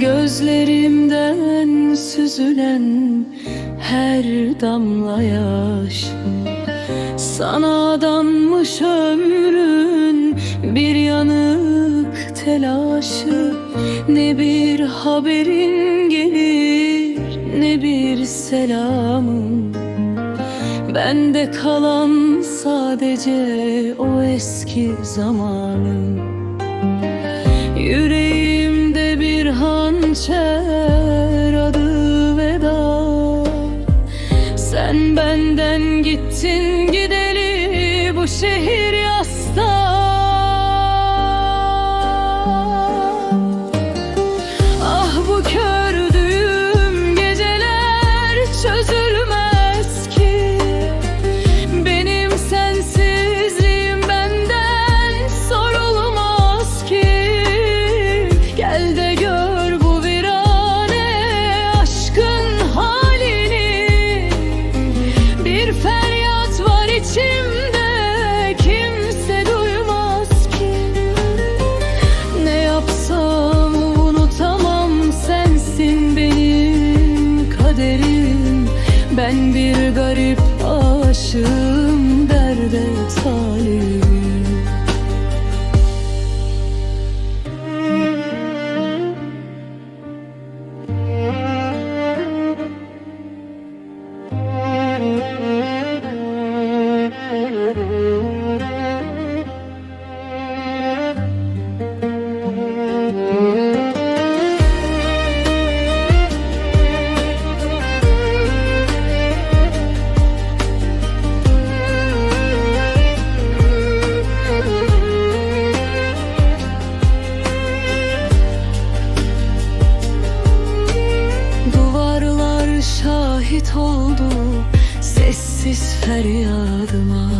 Gözlerimden süzülen her damla yaş. Sana adanmış ömrün bir yanık telaşı. Ne bir haberin gelir ne bir selamın. Bende kalan sadece o eski zamanın. Yüreğimde bir hançer adı veda. Sen benden gittin gideli bu şehir Bir feryat var içimde kimse duymaz ki. Ne yapsam unutamam sensin benim kaderim. Ben bir garip şahit oldu sessiz feryadıma.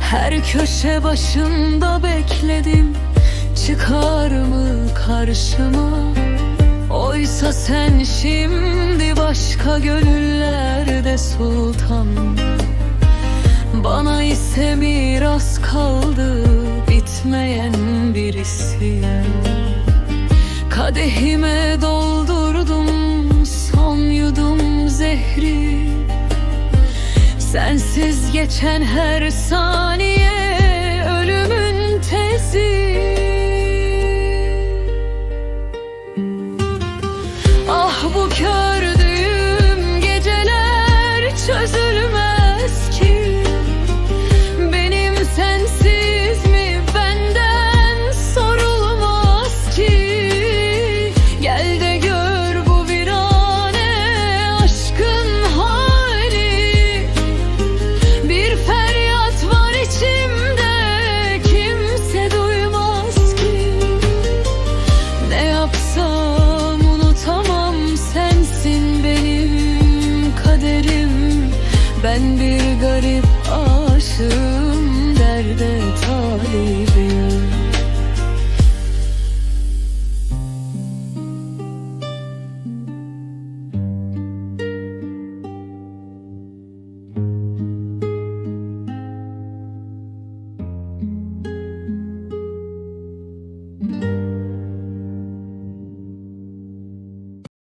Her köşe başında bekledim çıkar mı karşıma. Oysa sen şimdi başka gönüllerde sultan. Bana ise miras kaldı bitmeyen bir isyan Kadehime doldurdum son yudum zehri. Sensiz geçen her saniye unutamam sensin benim kaderim. Ben bir garip aşığım